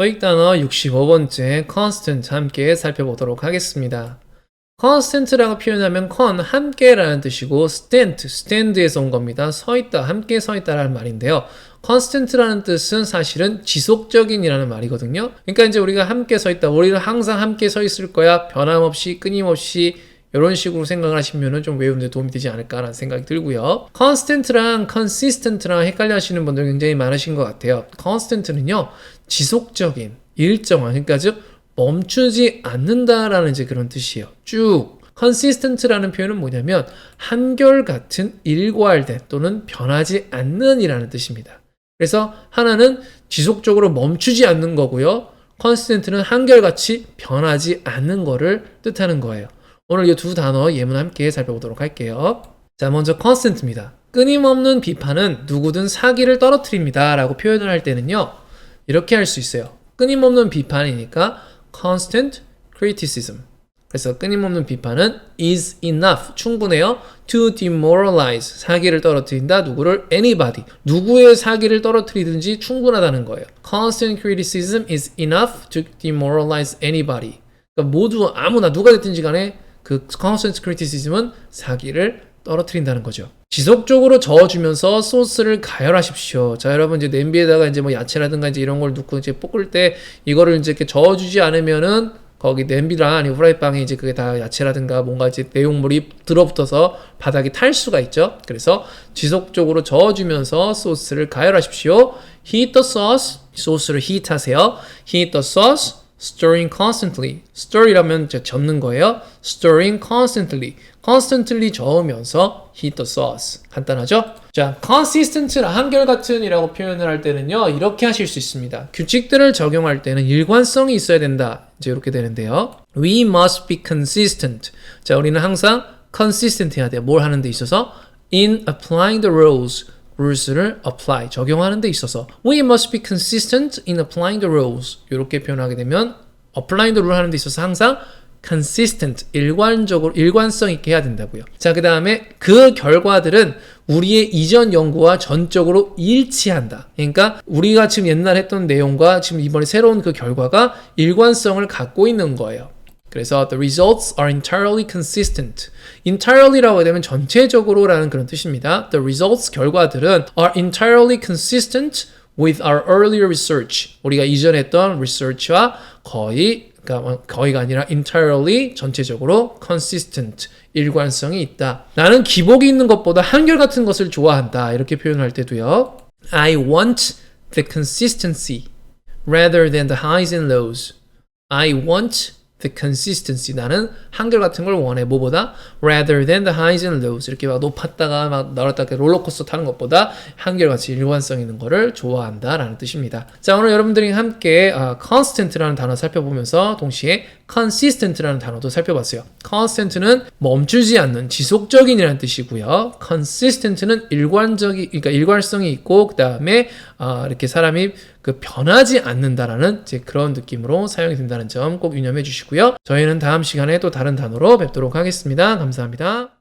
토익 단어 65번째 constant 함께 살펴보도록 하겠습니다. constant라고 표현하면 con 함께라는 뜻이고 stand stand에서 온 겁니다. 서 있다 함께 서 있다라는 말인데요. constant라는 뜻은 사실은 지속적인이라는 말이거든요. 그러니까 이제 우리가 함께 서 있다. 우리는 항상 함께 서 있을 거야. 변함없이 끊임없이 이런 식으로 생각을 하시면은 좀 외우는 데 도움이 되지 않을까라는 생각이 들고요. constant랑 consistent랑 헷갈려 하시는 분들 굉장히 많으신 것 같아요. constant는요, 지속적인, 일정한, 그러니까 즉, 멈추지 않는다라는 이제 그런 뜻이에요. 쭉. consistent라는 표현은 뭐냐면, 한결같은 일괄된 또는 변하지 않는 이라는 뜻입니다. 그래서 하나는 지속적으로 멈추지 않는 거고요. consistent는 한결같이 변하지 않는 거를 뜻하는 거예요. 오늘 이 두 단어 예문 함께 살펴보도록 할게요. 자, 먼저 constant입니다. 끊임없는 비판은 누구든 사기를 떨어뜨립니다. 라고 표현을 할 때는요, 이렇게 할 수 있어요. 끊임없는 비판이니까 constant criticism. 그래서 끊임없는 비판은 is enough. 충분해요. to demoralize. 사기를 떨어뜨린다. 누구를? anybody. 누구의 사기를 떨어뜨리든지 충분하다는 거예요. constant criticism is enough to demoralize anybody. 그러니까 모두 아무나 누가 됐든지 간에 그 constant criticism은 사기를 떨어뜨린다는 거죠. 지속적으로 저어주면서 소스를 가열하십시오. 자, 여러분 이제 냄비에다가 이제 뭐 야채라든가 이제 이런 걸 넣고 이제 볶을 때 이거를 이제 이렇게 저어주지 않으면은 거기 냄비랑 아니 후라이빵에 이제 그게 다 야채라든가 뭔가 이제 내용물이 들어붙어서 바닥이 탈 수가 있죠. 그래서 지속적으로 저어주면서 소스를 가열하십시오. Heat the sauce. 소스를 heat하세요. Heat the sauce. Stirring constantly. stir이라면 젓는 거예요. stirring constantly. constantly 저으면서 heat the sauce. 간단하죠? 자, consistent라 한결같은이라고 표현을 할 때는요. 이렇게 하실 수 있습니다. 규칙들을 적용할 때는 일관성이 있어야 된다. 이제 이렇게 되는데요. We must be consistent. 자, 우리는 항상 consistent 해야 돼요. 뭘 하는 데 있어서 in applying the rules. Rules를 apply, 적용하는 데 있어서 we must be consistent in applying the rules 이렇게 표현하게 되면 applying the rule 하는 데 있어서 항상 consistent, 일관적으로 일관성 있게 해야 된다고요. 자, 그 다음에 그 결과들은 우리의 이전 연구와 전적으로 일치한다. 그러니까 우리가 지금 옛날 했던 내용과 지금 이번에 새로운 그 결과가 일관성을 갖고 있는 거예요. 그래서 the results are entirely consistent. entirely라고 하면 전체적으로라는 그런 뜻입니다. The results 결과들은 are entirely consistent with our earlier research. 우리가 이전에 했던 research와 거의 그러니까 거의가 아니라 entirely 전체적으로 consistent 일관성이 있다. 나는 기복이 있는 것보다 한결 같은 것을 좋아한다. 이렇게 표현할 때도요. I want the consistency rather than the highs and lows. I want the consistency. 나는 한결같은 걸 원해. 뭐보다? rather than the highs and lows. 이렇게 막 높았다가 막 내렸다가 롤러코스터 타는 것보다 한결같이 일관성 있는 거를 좋아한다. 라는 뜻입니다. 자, 오늘 여러분들이 함께 uh, constant라는 단어 살펴보면서 동시에 consistent라는 단어도 살펴봤어요. constant는 멈추지 않는 지속적인이라는 뜻이고요. consistent는 일관적이, 그러니까 일관성이 있고, 그 다음에 uh, 이렇게 사람이 그 변하지 않는다라는 이제 그런 느낌으로 사용이 된다는 점 꼭 유념해 주시고요. 저희는 다음 시간에 또 다른 단어로 뵙도록 하겠습니다. 감사합니다.